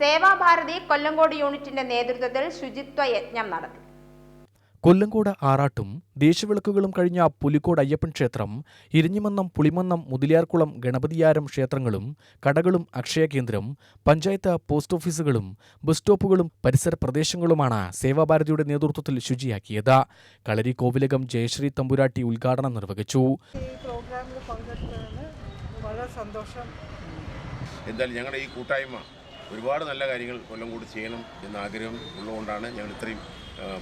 സേവാഭാരതി കൊല്ലങ്കോട് യൂണിറ്റിന്റെ നേതൃത്വത്തിൽ ശുചിത്വ യജ്ഞം നടത്തി. കൊല്ലങ്കോട് ആറാട്ടും ദേശവിളക്കുകളും കഴിഞ്ഞ പുലിക്കോട് അയ്യപ്പൻ ക്ഷേത്രം ഇരിഞ്ഞിമന്നം പുളിമന്നം മുതിലിയാർക്കുളം ഗണപതിയാരം ക്ഷേത്രങ്ങളും കടകളും അക്ഷയ കേന്ദ്രം പഞ്ചായത്ത് പോസ്റ്റ് ഓഫീസുകളും ബസ് സ്റ്റോപ്പുകളും പരിസര പ്രദേശങ്ങളുമാണ് സേവാഭാരതിയുടെ നേതൃത്വത്തിൽ ശുചിയാക്കിയത്. കളരി കോവിലകം ജയശ്രീ തമ്പുരാട്ടി ഉദ്ഘാടനം നിർവഹിച്ചു. ഈ പ്രോഗ്രാമിൽ പങ്കെടുത്തതിന് വളരെ സന്തോഷം. എന്തായാലും ഞങ്ങളുടെ ഈ കൂട്ടായ്മ ഒരുപാട് നല്ല കാര്യങ്ങൾ കൊല്ലം കൂടി ചെയ്യണം എന്ന ആഗ്രഹം ഉള്ളതുകൊണ്ടാണ് ഞങ്ങൾ ഇത്രയും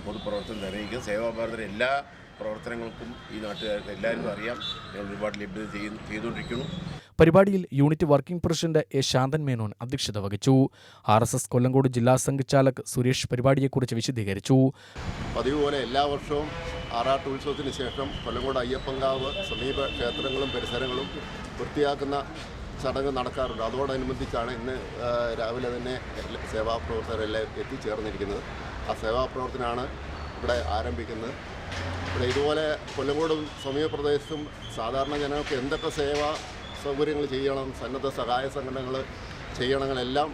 പൊതുപ്രവർത്തനം നിർവഹിക്കുന്നത് സേവാഭാരതയുടെ എല്ലാ പ്രവർത്തനങ്ങൾക്കും ഈ നാട്ടുകാർക്ക് എല്ലാവരും അറിയാം. ഞങ്ങൾ ഒരുപാട് ലഭ്യത ചെയ്യുന്നു ചെയ്തുകൊണ്ടിരിക്കുന്നു. പരിപാടിയിൽ unit working president A Shanthan Menon അധ്യക്ഷത വഹിച്ചു. ആർ എസ് എസ് കൊല്ലങ്കോട് ജില്ലാ സംഘചാലക് സുരേഷ് പരിപാടിയെക്കുറിച്ച് വിശദീകരിച്ചു. പതിവ് പോലെ എല്ലാ വർഷവും ആറാട്ട് ഉത്സവത്തിന് ശേഷം കൊല്ലങ്കോട് അയ്യപ്പങ്കാവ് സമീപ ക്ഷേത്രങ്ങളും പരിസരങ്ങളും വൃത്തിയാക്കുന്ന ചടങ്ങ് നടക്കാറുണ്ട്. അതോടനുബന്ധിച്ചാണ് ഇന്ന് രാവിലെ തന്നെ സേവാ സേവാപ്രവർത്തകരെല്ലാം എത്തിച്ചേർന്നിരിക്കുന്നത്. ആ സേവാപ്രവർത്തനമാണ് ഇവിടെ ആരംഭിക്കുന്നത്. ഇവിടെ ഇതുപോലെ കൊല്ലങ്കോടും സമീപപ്രദേശത്തും സാധാരണ ജനങ്ങൾക്ക് എന്തൊക്കെ സേവാ സൗകര്യങ്ങൾ ചെയ്യണം സന്നദ്ധ സഹായ സംഘടനകൾ ചെയ്യണമെല്ലാം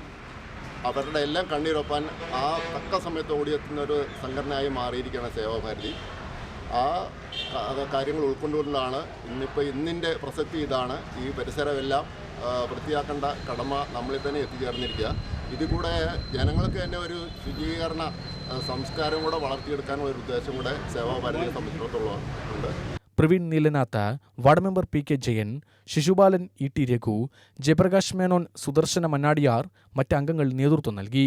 അവരുടെ എല്ലാം കണ്ണീരൊപ്പാൻ ആ തക്ക സമയത്ത് ഓടിയെത്തുന്ന ഒരു സംഘടനയായി മാറിയിരിക്കുകയാണ് സേവാഭാരതി ആ കാര്യങ്ങൾ ഉൾക്കൊണ്ടുകൊണ്ടാണ് ഇന്നിപ്പോൾ ഇന്നിന്റെ പ്രസക്തി ഇതാണ്. ഈ പരിസരമെല്ലാം വൃത്തിയാക്കേണ്ട കടമ നമ്മളിൽ തന്നെ എത്തിച്ചേർന്നിരിക്കുക. ഇതിൽ കൂടെ ജനങ്ങൾക്ക് തന്നെ ഒരു ശുചീകരണ സംസ്കാരം കൂടെ വളർത്തിയെടുക്കാനുള്ള ഒരു ഉദ്ദേശം കൂടെ സേവാഭാരതിയെ സംബന്ധിച്ചിടത്തോളം Praveen Neelanatha ward member P K Jayan Sisupalan E T Raghu Jayaprakash Menon Sudarshana Mannadiyar മറ്റ് അംഗങ്ങൾ നേതൃത്വം നൽകി.